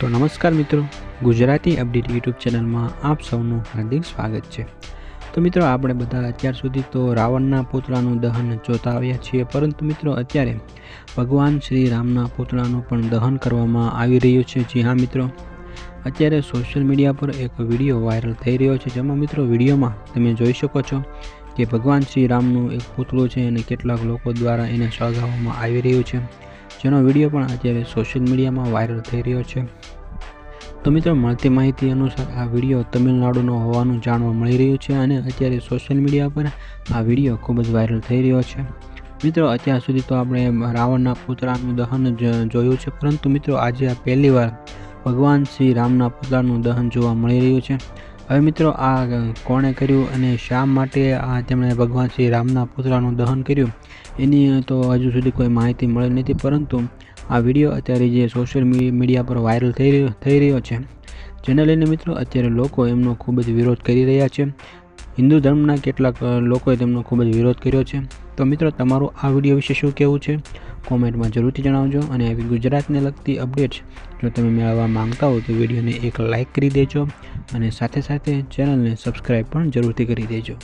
તો નમસ્કાર મિત્રો, ગુજરાતી અપડેટ યુટ્યુબ ચેનલમાં આપ સૌનું હાર્દિક સ્વાગત છે. તો મિત્રો, આપણે બધા અત્યાર સુધી તો રાવણના પુતળાનું દહન જોતા આવ્યા છીએ, પરંતુ મિત્રો, અત્યારે ભગવાન શ્રી રામના પૂતળાનું પણ દહન કરવામાં આવી રહ્યું છે. જી હા મિત્રો, અત્યારે સોશિયલ મીડિયા પર એક વીડિયો વાયરલ થઈ રહ્યો છે, જેમાં મિત્રો વિડીયોમાં તમે જોઈ શકો છો કે ભગવાન શ્રી રામનું એક પૂતળું છે અને કેટલાક લોકો દ્વારા એને સળગાવવામાં આવી રહ્યું છે. જેનો વીડિયો પણ અત્યારે સોશિયલ મીડિયામાં વાયરલ થઈ રહ્યો છે. તો મિત્રો, મળતી માહિતી અનુસાર આ વીડિયો તમિલનાડુનો હોવાનું જાણવા મળી રહ્યું છે અને અત્યારે સોશિયલ મીડિયા પર આ વીડિયો ખૂબ જ વાયરલ થઈ રહ્યો છે. મિત્રો, અત્યાર સુધી તો આપણે રાવણના પુતળાનું દહન જોયું છે, પરંતુ મિત્રો, આજે આ પહેલીવાર ભગવાન શ્રી રામના પુતળાનું દહન જોવા મળી રહ્યું છે. હવે મિત્રો આ કોણે કર્યું અને શા માટે આ તેમણે ભગવાન શ્રી રામના પુતળાનું દહન કર્યું, એની તો હજુ સુધી કોઈ માહિતી મળી નથી, પરંતુ આ વીડિયો અત્યારે જે સોશિયલ મીડિયા પર વાયરલ થઈ રહ્યો થઈ રહ્યો છે, જેને લઈને મિત્રો અત્યારે લોકો એમનો ખૂબ જ વિરોધ કરી રહ્યા છે. હિન્દુ ધર્મના કેટલાક લોકોએ તેમનો ખૂબ જ વિરોધ કર્યો છે. તો મિત્રો તમારું આ વીડિયો વિશે શું કહેવું છે? કોમેન્ટમાં જરૂરથી જણાવજો અને આવી ગુજરાતને લગતી અપડેટ્સ જો તમે મેળવવા માંગતા હો તો વિડીયોને એક લાઇક કરી દેજો. અને સાથે સાથે ચેનલને સબસ્ક્રાઈબ પણ જરૂરથી કરી દેજો.